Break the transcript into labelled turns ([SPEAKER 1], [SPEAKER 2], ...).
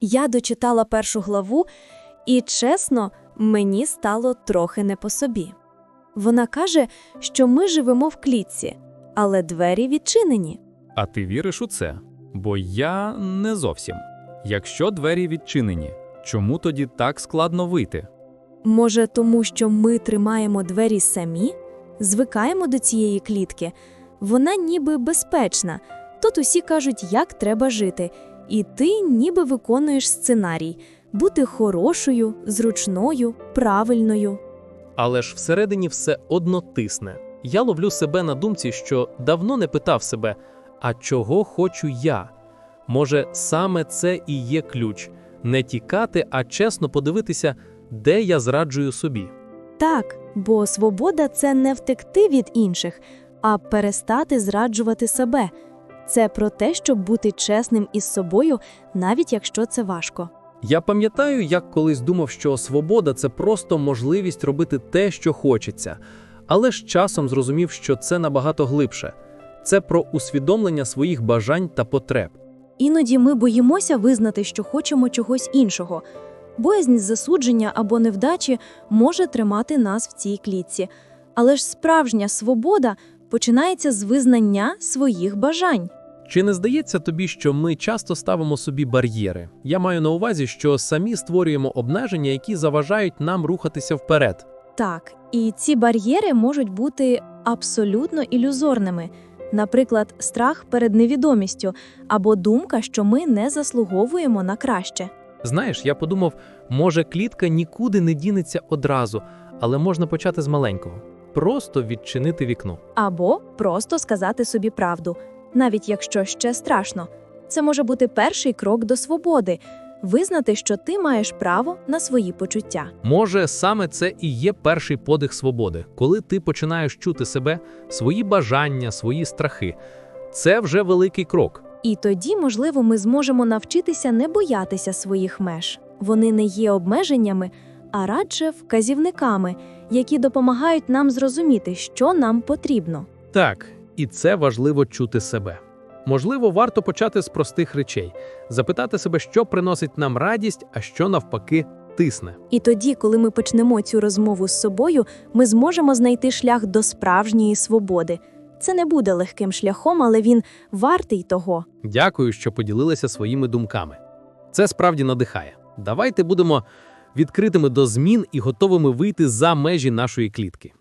[SPEAKER 1] Я дочитала першу главу, і чесно, мені стало трохи не по собі. Вона каже, що ми живемо в клітці, але двері відчинені.
[SPEAKER 2] А ти віриш у це? Бо я не зовсім. Якщо двері відчинені, чому тоді так складно вийти?
[SPEAKER 1] Може, тому що ми тримаємо двері самі, звикаємо до цієї клітки. Вона ніби безпечна. Тут усі кажуть, як треба жити, і ти ніби виконуєш сценарій бути хорошою, зручною, правильною.
[SPEAKER 3] Але ж всередині все одно тисне. Я ловлю себе на думці, що давно не питав себе, а чого хочу я? Може, саме це і є ключ не тікати, а чесно подивитися, де я зраджую собі.
[SPEAKER 1] Так, бо свобода це не втекти від інших, а перестати зраджувати себе. Це про те, щоб бути чесним із собою, навіть якщо це важко.
[SPEAKER 3] Я пам'ятаю, як колись думав, що свобода це просто можливість робити те, що хочеться, але з часом зрозумів, що це набагато глибше. Це про усвідомлення своїх бажань та потреб.
[SPEAKER 1] Іноді ми боїмося визнати, що хочемо чогось іншого. Боязнь засудження або невдачі може тримати нас в цій клітці. Але ж справжня свобода починається з визнання своїх бажань.
[SPEAKER 3] Чи не здається тобі, що ми часто ставимо собі бар'єри? Я маю на увазі, що самі створюємо обмеження, які заважають нам рухатися вперед.
[SPEAKER 1] Так, і ці бар'єри можуть бути абсолютно ілюзорними. Наприклад, страх перед невідомістю або думка, що ми не заслуговуємо на краще.
[SPEAKER 3] Знаєш, я подумав, може, клітка нікуди не дінеться одразу, але можна почати з маленького. Просто відчинити вікно.
[SPEAKER 1] Або просто сказати собі правду, навіть якщо ще страшно. Це може бути перший крок до свободи визнати, що ти маєш право на свої почуття.
[SPEAKER 3] Може, саме це і є перший подих свободи, коли ти починаєш чути себе, свої бажання, свої страхи. Це вже великий крок.
[SPEAKER 1] І тоді, можливо, ми зможемо навчитися не боятися своїх меж. Вони не є обмеженнями, а радше вказівниками, які допомагають нам зрозуміти, що нам потрібно.
[SPEAKER 3] Так, і це важливо чути себе. Можливо, варто почати з простих речей, запитати себе, що приносить нам радість, а що навпаки тисне.
[SPEAKER 1] І тоді, коли ми почнемо цю розмову з собою, ми зможемо знайти шлях до справжньої свободи. Це не буде легким шляхом, але він вартий того.
[SPEAKER 3] Дякую, що поділилися своїми думками. Це справді надихає. Давайте будемо відкритими до змін і готовими вийти за межі нашої клітки.